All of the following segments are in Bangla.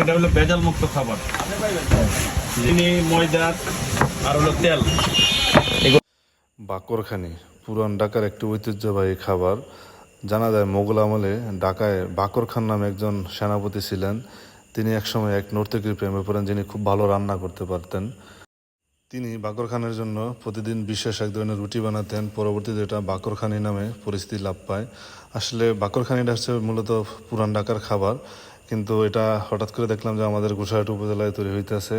এটা হলো ভেজাল মুক্ত খাবার। চিনি, ময়দা, আর হলো তেল। বাকরখানি, পুরান ঢাকার একটি ঐতিহ্যবাহী খাবার। জানা যায়, মোগল আমলে ঢাকায় বাকর খান নামে একজন সেনাপতি ছিলেন। তিনি একসময় এক নর্তকীর প্রেমে পড়েন, যিনি খুব ভালো রান্না করতে পারতেন। তিনি বাকর খানের জন্য প্রতিদিন বিশেষ এক ধরনের রুটি বানাতেন। পরবর্তীতে এটা বাকরখানি নামে পরিস্থিতি লাভ পায়। আসলে বাকরখানিটা হচ্ছে মূলত পুরান ঢাকার খাবার। কিন্তু এটা হঠাৎ করে দেখলাম যে আমাদের গোসাহাট উপজেলায় তৈরি হইতেছে।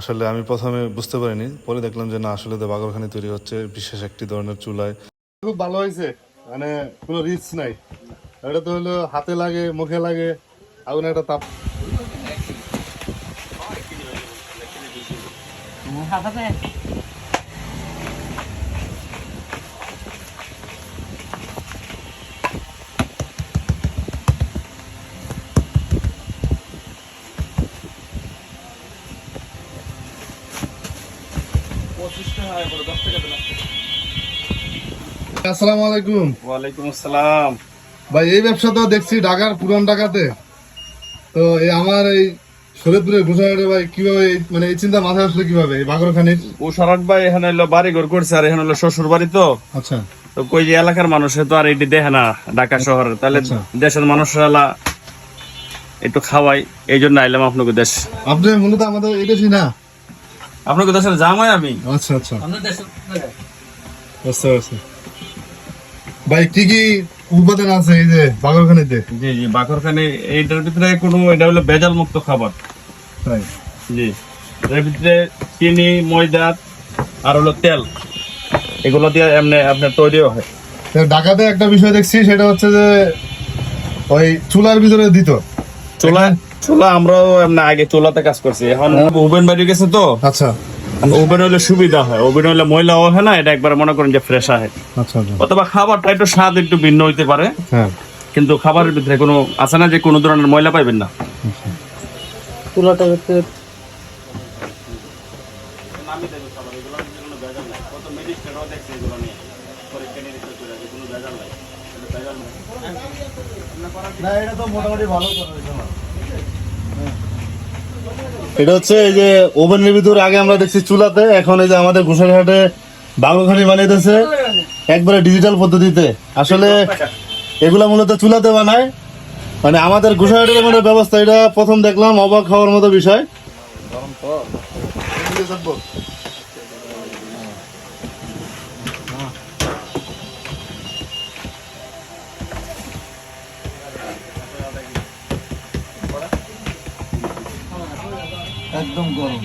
আসলে আমি প্রথমে বুঝতে পারিনি পরে দেখলাম যে না আসলে তো বাগরখানি তৈরি হচ্ছে বিশেষ একটি ধরনের চুলায়। খুব ভালো হয়েছে মানে কোনো রিস্ক নাই। এটা তো হলো হাতে লাগে মুখে লাগে আগুন একটা তাপ। আসসালামু আলাইকুম। ওয়ালাইকুম আসসালাম। ভাই এই ব্যবসা তো দেখছি ঢাকার পুরান ঢাকাতে। তো এই আমার এই শরীরপুরের ঘোষণাটা ভাই কীভাবে মানে এই চিন্তা মাথায় আসলো কীভাবে? এই বাগরখানির? ও সারাট ভাই এখানে হলো বাড়ি ঘর করছে আর এখানে হলো শ্বশুর বাড়ি তো। আচ্ছা। তো কই যে এলাকার মানুষে তো আর এটি দেখে না ঢাকা শহরে। তাহলে আচ্ছা। দেশের মানুষরা একটু খাওয়াই এই জন্য আইলাম আপনাকে দেশ। আপনি মূলত আমাদের এই দেশই না? আপনাকে দেশের জামাই আমি। আচ্ছা আচ্ছা। বুঝতে পারছি ভাই কি কি উপাদান আছে এই যে বাগরখানিতে? জি জি বাকরখানে এইটার ভিতরে কোনো এটা হলো ভেজাল মুক্ত খাবার। তাই? জি এর ভিতরে চিনি ময়দা আর হলো তেল। এগুলো দিয়ে এমনি আপনার তৈরিও হয়। তো ঢাকাতে একটা বিষয় দেখছি সেটা হচ্ছে যে ওই চুলার ভিতরে দিত। চুলা চুলা আমরাও এমনি আগে চুলাতে কাজ করছি। এখন ওভেন বাড়ি গেছে তো। আচ্ছা। ওভেন হলে সুবিধা হয়। ওভেন হলে ময়লাও হয় না এটা একবার মনে করেন যে ফ্রেশ হয় আচ্ছা আচ্ছা। অথবা খাবারটা একটু স্বাদ একটু ভিন্ন হইতে পারে। হ্যাঁ। কিন্তু খাবারের ভিতরে কোনো আছে না যে কোনো ধরনের ময়লা পাইবেন না। এটা হচ্ছে এই যে ওভেনের ভিতরে আগে আমরা দেখছি চুলাতে, এখন এই যে আমাদের ঘোষাঘাটে বাগুখানি বানিয়েছে একবারে ডিজিটাল পদ্ধতিতে। আসলে এগুলা মূলত চুলাতে বানায়। মানে আমাদের ঘোষাঘাটের মানে ব্যবস্থা, এটা প্রথম দেখলাম, অবাক হওয়ার মতো বিষয়। একদম গরম